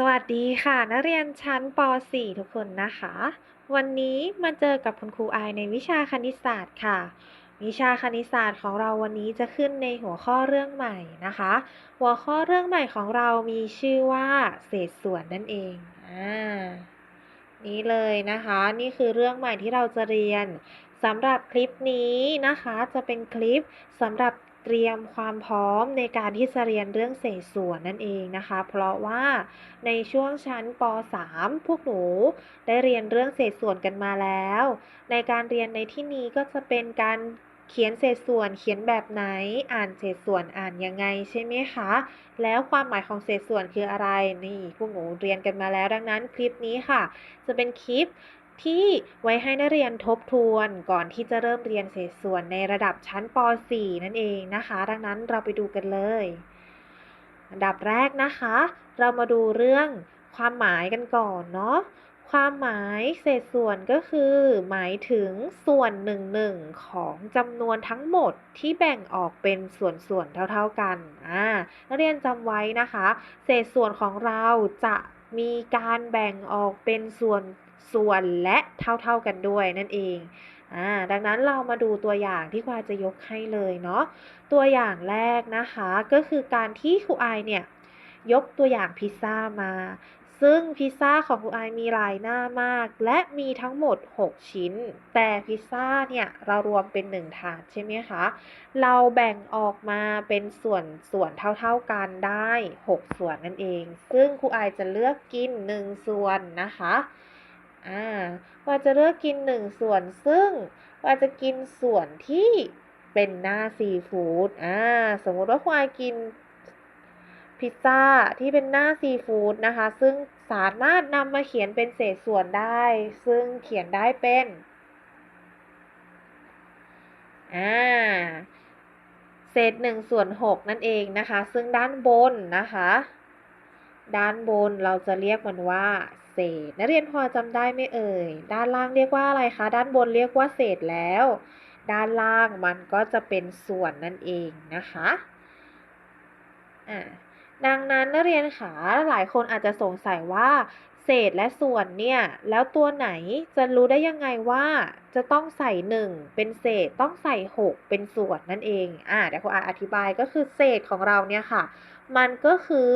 สวัสดีค่ะ นักเรียนชั้นป .4 ทุกคนนะคะ วันนี้มาเจอกับคุณครูไอในวิชาคณิตศาสตร์ค่ะ วิชาคณิตศาสตร์ของเราวันนี้จะขึ้นในหัวข้อเรื่องใหม่นะคะ หัวข้อเรื่องใหม่ของเรามีชื่อว่า เศษส่วนนั่นเองอ่านี่เลยนะคะ นี่คือเรื่องใหม่ที่เราจะเรียนสำหรับคลิปนี้นะคะ จะเป็นคลิปสำหรับ เตรียมความพร้อมในการที่จะเรียนเรื่องเศษส่วนนั่นเองนะคะ เพราะว่าในช่วงชั้นป .3 พวกหนูได้เรียนเรื่องเศษส่วนกันมาแล้ว ในการเรียนในที่นี้ก็จะเป็นการเขียนเศษส่วนเขียนแบบไหน อ่านเศษส่วนอ่านยังไงใช่ไหมคะ แล้วความหมายของเศษส่วนคืออะไร นี่พวกหนูเรียนกันมาแล้วดังนั้นคลิปนี้ค่ะ จะเป็นคลิป ที่ไว้ให้นักเรียนทบทวนก่อนที่จะเริ่มเรียนเศษส่วนในระดับชั้นป .4 นั่นเองนะคะ ดังนั้นเราไปดูกันเลย อันดับแรกนะคะ เรามาดูเรื่องความหมายกันก่อนเนาะความหมายเศษส่วนก็คือ หมายถึงส่วนหนึ่งหนึ่งของจำนวนทั้งหมดที่แบ่งออกเป็นส่วนส่วนเท่าๆกันอ่านักเรียนจำไว้นะคะ เศษส่วนของเราจะมีการแบ่งออกเป็นส่วน ส่วนและเท่าๆกันด้วยนั่นเองอ่าดังนั้นเรามาดูตัวอย่างที่ครูอาจะยกให้เลยเนาะตัวอย่างแรกนะคะก็คือการที่ครูไอเนี่ยยกตัวอย่างพิซซ่ามา ซึ่งพิซซ่าของครูไอมีหลายหน้ามาก และมีทั้งหมด 6 ชิ้น แต่พิซซ่าเนี่ยเรารวมเป็น 1 ถาดใช่ไหมคะ เราแบ่งออกมาเป็นส่วนส่วนเท่าๆกันได้ 6 ส่วนนั่นเอง ซึ่งครูไอจะเลือกกิน 1 ส่วนนะคะ อ่าว่าจะเลือกกิน1ส่วนซึ่งว่าจะกินส่วนที่เป็นหน้าซีฟู้ดอ่าสมมติว่าครูอายกินพิซซ่าที่เป็นหน้าซีฟู้ดนะคะ ซึ่งสามารถนำมาเขียนเป็นเศษส่วนได้ ซึ่งเขียนได้เป็นอ่าเศษหนึ่งส่วนหกนั่นเองนะคะ ซึ่งด้านบนนะคะ ด้านบนเราจะเรียกมันว่า เศษ นักเรียนพอจำได้ไหมเอ่ย ด้านล่างเรียกว่าอะไรคะ ด้านบนเรียกว่าเศษแล้ว ด้านล่างมันก็จะเป็นส่วนนั่นเองนะคะอ่าดังนั้นนักเรียนขาหลายคนอาจจะสงสัยว่า เศษและส่วนเนี่ย แล้วตัวไหนจะรู้ได้ยังไงว่า จะต้องใส่หนึ่งเป็นเศษต้องใส่หกเป็นส่วนนั่นเองอ่าเดี๋ยวครูอาอธิบายก็คือเศษของเราเนี่ยค่ะ มันก็คือ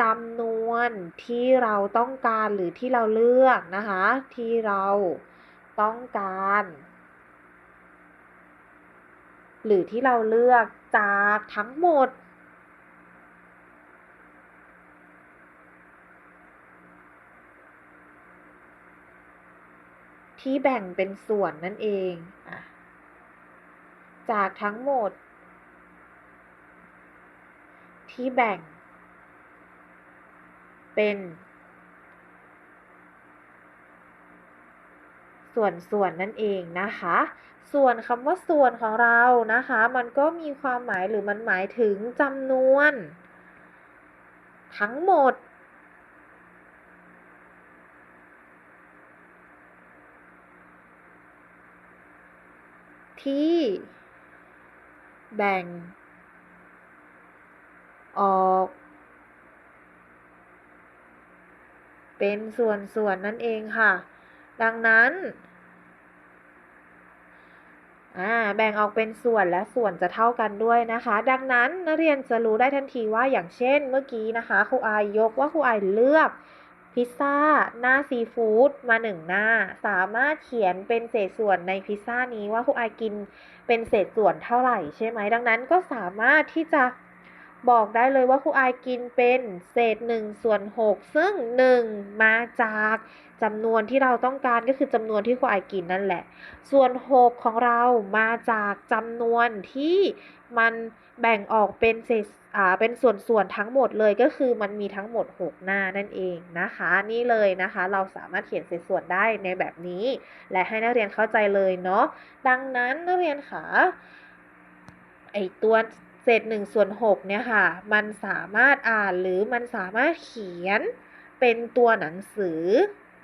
จำนวนที่เราต้องการหรือที่เราเลือกนะคะ ที่เราต้องการ หรือที่เราเลือกจากทั้งหมด ที่แบ่งเป็นส่วนนั่นเองจากทั้งหมด ที่แบ่ง เป็น ส่วนส่วนนั่นเองนะคะ ส่วนคำว่าส่วนของเรานะคะ มันก็มีความหมายหรือมันหมายถึงจำนวน ทั้งหมดที่ แบ่ง ออก เป็นส่วนส่วนนั่นเองค่ะ ดังนั้นแบ่งออกเป็นส่วนและส่วนจะเท่ากันด้วยนะคะ ดังนั้นนักเรียนจะรู้ได้ทันทีว่าอย่างเช่นเมื่อกี้นะคะครูอายยกว่าครูอายเลือกพิซซ่าหน้าซีฟู้ดมาหนึ่งหน้า สามารถเขียนเป็นเศษส่วนในพิซซ่านี้ว่าครูอายกินเป็นเศษส่วนเท่าไหร่ใช่ไหมดังนั้นก็สามารถที่จะ บอกได้เลยว่าครูอายกินเป็นเศษหนึ่งส่วนหกซึ่งหนึ่งมาจากจำนวนที่เราต้องการก็คือจำนวนที่ครูอายกินนั่นแหละ ส่วนหกของเรามาจากจำนวนที่มันแบ่งออกเป็นเศษอ่าเป็นส่วนส่วนทั้งหมดเลยก็คือมันมีทั้งหมด 6 หน้านั่นเองนะคะ นี่เลยนะคะ เราสามารถเขียนเศษส่วนได้ในแบบนี้ และให้นักเรียนเข้าใจเลยเนาะดังนั้นนักเรียนคะไอตัว เศษ1ส่วน6เนี่ยค่ะ มันสามารถอ่านหรือมันสามารถเขียนเป็นตัวหนังสือ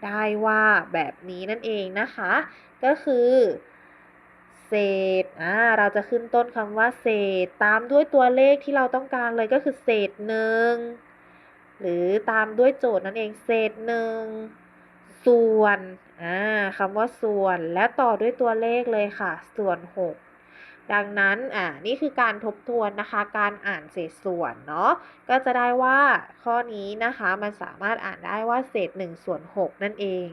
ได้ว่าแบบนี้นั่นเองนะคะ ก็คือ เศษอ่าเราจะขึ้นต้นคำว่า เศษ ตามด้วยตัวเลขที่เราต้องการเลยก็คือเศษหนึ่งหรือตามด้วยโจทย์นั่นเอง เศษหนึ่งส่วนอ่าคำว่าส่วนแล้วต่อด้วยตัวเลขเลยค่ะ ส่วน6 ดังนั้นอ่านี่คือการทบทวนนะคะ การอ่านเศษส่วนเนาะก็จะได้ว่าข้อนี้นะคะมันสามารถอ่านได้ว่าเศษ1ส่วน6นั่นเอง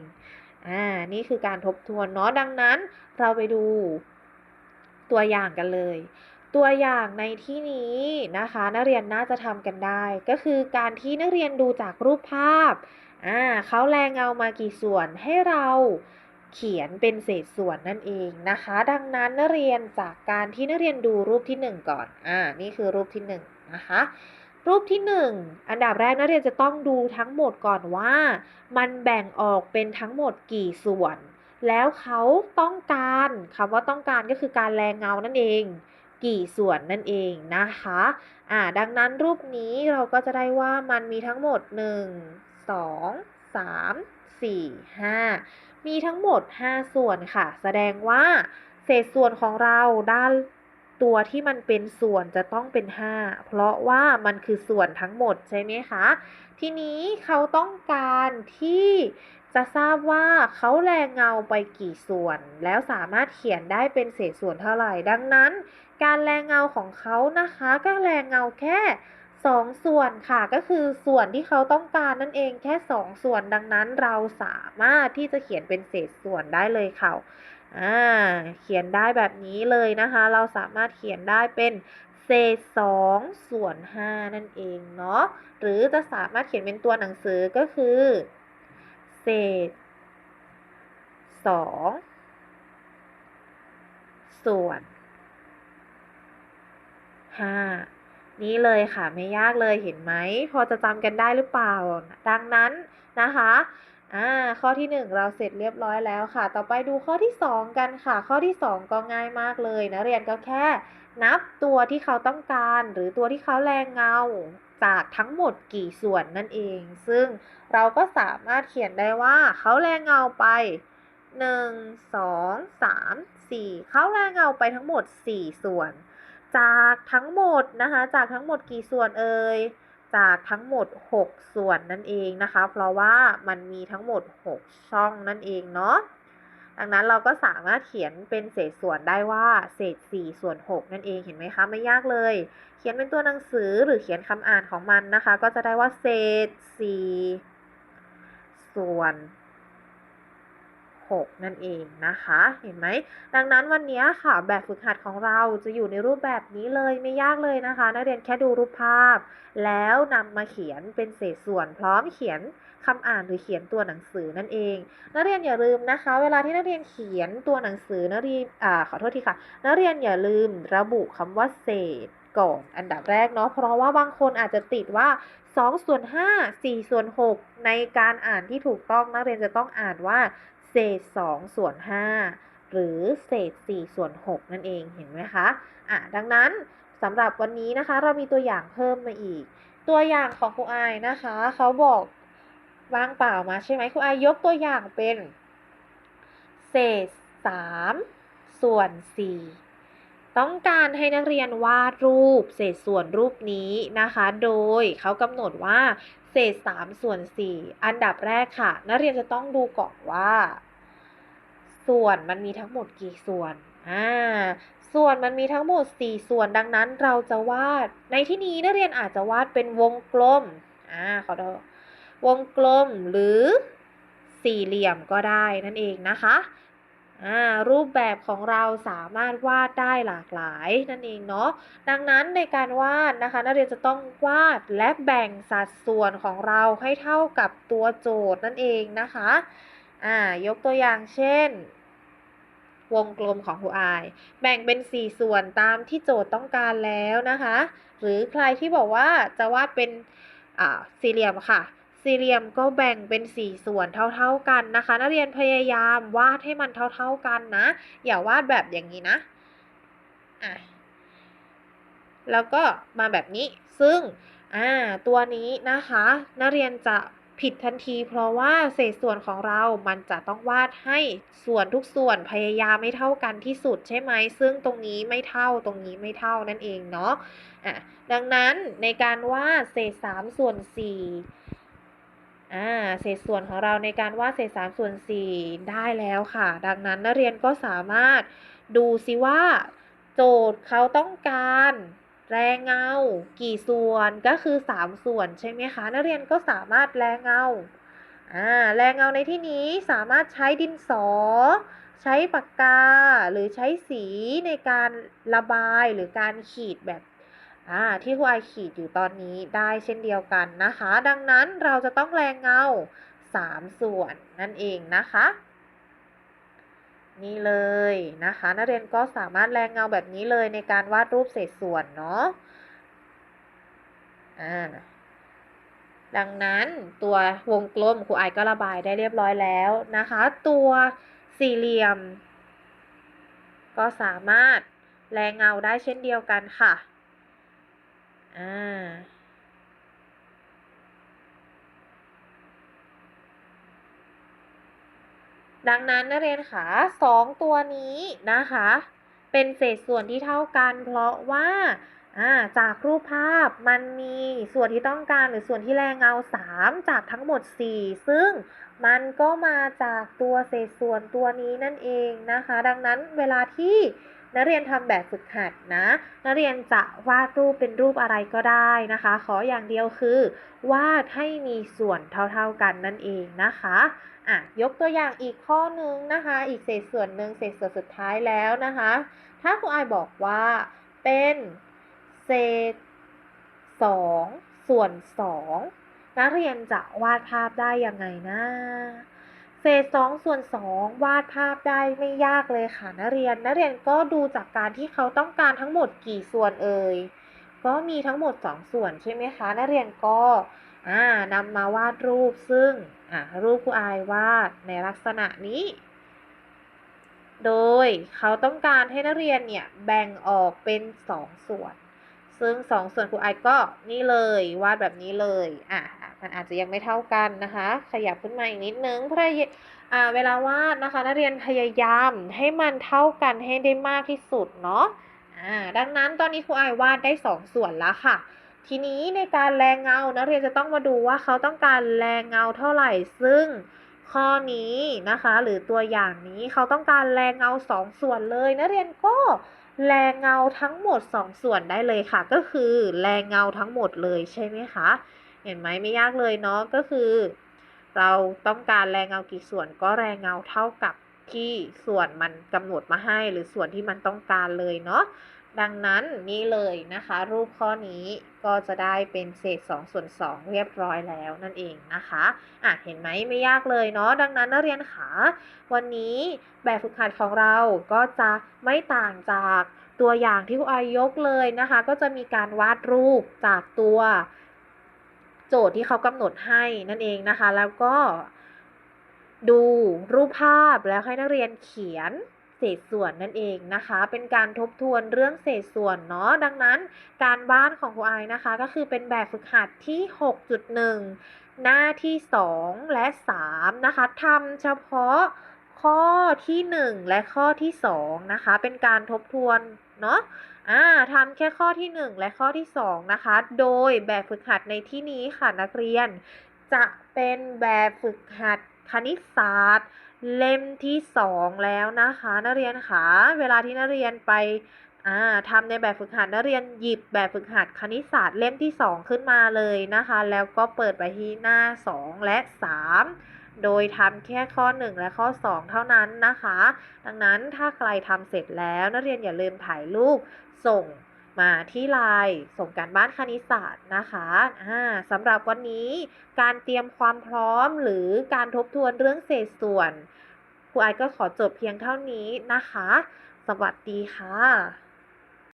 อ่านี่คือการทบทวนเนาะดังนั้นเราไปดูตัวอย่างกันเลย ตัวอย่างในที่นี้นะคะ นักเรียนน่าจะทำกันได้ ก็คือการที่นักเรียนดูจากรูปภาพอ่าเขาแรงเงามากี่ส่วนให้เรา เขียนเป็นเศษส่วนนั่นเองนะคะ ดังนั้นนักเรียนจากการที่นักเรียนดูรูปที่ 1 ก่อน อ่า นี่คือรูปที่1นะคะรูปที่ 1 อันดับแรกนักเรียนจะต้องดูทั้งหมดก่อนว่า มันแบ่งออกเป็นทั้งหมดกี่ส่วน แล้วเขาต้องการคำว่าต้องการก็คือการแรงเงานั่นเอง กี่ส่วนนั่นเองนะคะอ่าดังนั้นรูปนี้เราก็จะได้ว่ามันมีทั้งหมด 1 2 3 4 5 มีทั้งหมด 5 ส่วนค่ะ แสดงว่า เศษส่วนของเราด้านตัวที่มันเป็นส่วนจะต้องเป็น 5 เพราะว่ามันคือส่วนทั้งหมดใช่ไหมคะ ทีนี้เขาต้องการที่จะทราบว่าเขาแรงเงาไปกี่ส่วน แล้วสามารถเขียนได้เป็นเศษส่วนเท่าไหร่ ดังนั้น การแรงเงาของเขานะคะ ก็แรงเงาแค่ 2ส่วนค่ะก็คือส่วนที่เขาต้องการนั่นเองแค่2ส่วนดังนั้นเราสามารถที่จะเขียนเป็นเศษส่วนได้เลยค่ะอ่าเขียนได้แบบนี้เลยนะคะ เราสามารถเขียนได้เป็นเศษ2ส่วน5นั่นเองเนาะหรือจะสามารถเขียนเป็นตัวหนังสือก็คือเศษ2ส่วน5 นี่เลยค่ะไม่ยากเลยเห็นไหม พอจะจำกันได้หรือเปล่า ดังนั้นนะคะอ่าข้อที่ 1 เราเสร็จเรียบร้อยแล้วค่ะ ต่อไปดูข้อที่ 2 กันค่ะ ข้อที่ 2 ก็ง่ายมากเลยนะเรียนก็แค่ นับตัวที่เขาต้องการ หรือตัวที่เขาแรงเงาจากทั้งหมดกี่ส่วนนั่นเอง ซึ่งเราก็สามารถเขียนได้ว่าเขาแรงเงาไป 1 2 3 4 เขาแรงเงาไปทั้งหมด 4 ส่วน จากทั้งหมดนะคะ จากทั้งหมดกี่ส่วนเอ่ยจากทั้งหมด 6 ส่วนนั่นเองนะคะ เพราะว่ามันมีทั้งหมด 6 ช่องนั่นเองเนาะดังนั้นเราก็สามารถเขียนเป็นเศษส่วนได้ว่าเศษ 4 ส่วน 6 นั่นเองเห็นไหมคะไม่ยากเลย เขียนเป็นตัวหนังสือหรือเขียนคำอ่านของมันนะคะ ก็จะได้ว่าเศษ 4 ส่วน 6 นั่นเองนะคะ เห็นไหม ดังนั้นวันนี้ค่ะ แบบฝึกหัดของเราจะอยู่ในรูปแบบนี้เลยไม่ยากเลยนะคะ นักเรียนแค่ดูรูปภาพ แล้วนำมาเขียนเป็นเศษส่วนพร้อมเขียนคำอ่านหรือเขียนตัวหนังสือนั่นเอง นักเรียนอย่าลืมนะคะ เวลาที่นักเรียนเขียนตัวหนังสือนักเรียนอ่าขอโทษทีค่ะ นักเรียนอย่าลืมระบุคำว่าเศษก่อนอันดับแรกเนาะเพราะว่าบางคนอาจจะติดว่า2ส่วน5 4ส่วน6ในการอ่านที่ถูกต้องนักเรียนจะต้องอ่านว่า เศษ 2 ส่วน 5 หรือเศษ 4 ส่วน 6 นั่นเองเห็นไหมคะอะดังนั้นสำหรับวันนี้นะคะเรามีตัวอย่างเพิ่มมาอีก ตัวอย่างของครูอายนะคะเขาบอกว่างเปล่ามาใช่ไหมครูอายยกตัวอย่างเป็น เศษ 3 ส่วน 4ต้องการให้นักเรียนวาดรูป เศษส่วนรูปนี้นะคะ โดยเขากำหนดว่า เศษ3ส่วน4อันดับแรกค่ะ นักเรียนจะต้องดูก่อนว่า ส่วนมันมีทั้งหมดกี่ส่วนอ่าส่วนมันมีทั้งหมด 4 ส่วนดังนั้นเราจะวาด ในที่นี้นักเรียนอาจจะวาดเป็นวงกลมอ่าขอโทษวงกลมหรือสี่เหลี่ยมก็ได้นั่นเองนะคะอ่ารูปแบบของเราสามารถวาดได้หลากหลายนั่นเองเนาะดังนั้นในการวาดนะคะ นักเรียนจะต้องวาดและแบ่งสัดส่วนของเราให้เท่ากับตัวโจทย์นั่นเองนะคะ อ่ายกตัวอย่างเช่น วงกลมของครูอายแบ่งเป็น 4 ส่วนตามที่โจทย์ต้องการแล้วนะคะ หรือใครที่บอกว่าจะวาดเป็นสี่เหลี่ยมค่ะ สี่เหลี่ยมก็แบ่งเป็น 4 ส่วนเท่าๆกันนะคะ นักเรียนพยายามวาดให้มันเท่าๆกันนะ อย่าวาดแบบอย่างนี้นะอะแล้วก็มาแบบนี้ ซึ่ง อ่า ตัวนี้นะคะ นักเรียนจะ ผิดทันทีเพราะว่าเศษส่วนของเรา มันจะต้องวาดให้ส่วนทุกส่วนพยายามไม่เท่ากันที่สุดใช่ไหม ซึ่งตรงนี้ไม่เท่าตรงนี้ไม่เท่านั่นเองเนาะ อะ ดังนั้นในการวาดเศษ3ส่วน4อ่า เศษส่วนของเราในการวาดเศษ3ส่วน4ได้แล้วค่ะ ดังนั้นนักเรียนก็สามารถดูซิว่า โจทย์เขาต้องการ แรงเงา กี่ส่วนก็คือ 3 ส่วนใช่ไหมคะ นักเรียนก็สามารถแรงเงาอ่าแรงเงาในที่นี้สามารถใช้ดินสอ ใช้ปากกา หรือใช้สีในการระบายหรือการขีดแบบอ่าที่ครูไอขีดอยู่ตอนนี้ได้เช่นเดียวกันนะคะ ดังนั้นเราจะต้องแรงเงา 3 ส่วนนั่นเองนะคะ นี่เลยนะคะ นักเรียนก็สามารถแรงเงาแบบนี้เลยในการวาดรูปเศษส่วนเนาะอ่าดังนั้นตัววงกลมครูไอก็ระบายได้เรียบร้อยแล้วนะคะ ตัวสี่เหลี่ยม ก็สามารถแรงเงาได้เช่นเดียวกันค่ะอ่า ดังนั้นนักเรียนคะสองตัวนี้นะคะ เป็นเศษส่วนที่เท่ากัน เพราะว่าอ่าจากรูปภาพมันมีส่วนที่ต้องการหรือส่วนที่แรงเงา 3 จากทั้งหมด 4 ซึ่งมันก็มาจากตัวเศษส่วนตัวนี้นั่นเองนะคะ ดังนั้นเวลาที่นักเรียนทำแบบฝึกหัดนะ นักเรียนจะวาดรูปเป็นรูปอะไรก็ได้นะคะ ขออย่างเดียวคือ วาดให้มีส่วนเท่าๆกันนั่นเองนะคะ อะยกตัวอย่างอีกข้อนึงนะคะ อีกเศษส่วนหนึ่งเศษส่วนสุดท้ายแล้วนะคะ ถ้าครูไอบอกว่าเป็นเศษสองส่วนสองนักเรียนจะวาดภาพได้ยังไงนะ เศษสองส่วนสองวาดภาพได้ไม่ยากเลยค่ะนักเรียนนักเรียนก็ดูจากการที่เขาต้องการทั้งหมดกี่ส่วนเอ่ยก็มีทั้งหมดสองส่วนใช่ไหมคะนักเรียนก็ นำมาวาดรูปซึ่งอ่ารูปครูอายวาดในลักษณะนี้ โดยเขาต้องการให้นักเรียนเนี่ยแบ่งออกเป็นสองส่วน ซึ่งสองส่วนครูไอก็นี่เลยวาดแบบนี้เลยอะมันอาจจะยังไม่เท่ากันนะคะ ขยับขึ้นมาอีกนิดนึงเพื่ออ่าเวลาวาดนะคะ นักเรียนพยายามให้มันเท่ากันให้ได้มากที่สุดเนาะอ่าดังนั้นตอนนี้ครูไอวาดได้สองส่วนแล้วค่ะ ทีนี้ในการแรงเงา นักเรียนจะต้องมาดูว่าเขาต้องการแรงเงาเท่าไหร่ ซึ่งข้อนี้นะคะ หรือตัวอย่างนี้เขาต้องการแรงเงาสองส่วนเลย นักเรียนก็แรงเงาทั้งหมดสองส่วนได้เลยค่ะ ก็คือแรงเงาทั้งหมดเลยใช่ไหมคะ เห็นไหมไม่ยากเลยเนาะ ก็คือ เราต้องการแรงเงากี่ส่วนก็แรงเงาเท่ากับที่ส่วนมันกำหนดมาให้ หรือส่วนที่มันต้องการเลยเนาะ ดังนั้นนี่เลยนะคะ รูปข้อนี้ก็จะได้เป็นเศษ2ส่วน2 เรียบร้อยแล้วนั่นเองนะคะอะเห็นไหมไม่ยากเลยเนาะดังนั้นนักเรียนขาวันนี้แบบฝึกหัดของเราก็จะไม่ต่างจากตัวอย่างที่ครูอายยกเลยนะคะ ก็จะมีการวาดรูปจากตัวโจทย์ที่เขากำหนดให้นั่นเองนะคะ แล้วก็ดูรูปภาพแล้วให้นักเรียนเขียน ศษส่วนนั่นเองนะคะ เป็นการทบทวนเรื่องเศษส่วนเนาะดังนั้นการบ้านของครูไอนะคะ ก็คือเป็นแบบฝึกหัดที่ 6.1 หน้าที่ 2 และ 3 นะคะทำเฉพาะข้อที่ 1 และข้อที่ 2 นะคะ เป็นการทบทวนเนาะอ่าทำแค่ข้อที่ 1 และข้อที่ 2 นะคะ โดยแบบฝึกหัดในที่นี้ค่ะนักเรียน จะเป็นแบบฝึกหัดคณิตศาสตร์ เล่มที่2แล้วนะคะ นักเรียนคะเวลาที่นักเรียนไปทำในแบบฝึกหัดนักเรียนหยิบแบบฝึกหัดคณิตศาสตร์เล่มที่ 2 ขึ้นมาเลยนะคะ แล้วก็เปิดไปที่หน้า 2 และ 3 โดยทำแค่ข้อ 1 และข้อ 2 เท่านั้นนะคะ ดังนั้นถ้าใครทำเสร็จแล้วนักเรียนอย่าลืมถ่ายรูปส่ง มาที่ไลน์ส่งการบ้านคณิตศาสตร์นะคะอ่าสำหรับวันนี้การเตรียมความพร้อมหรือการทบทวนเรื่องเศษส่วนครูไอก็ขอจบเพียงเท่านี้นะคะ สวัสดีค่ะ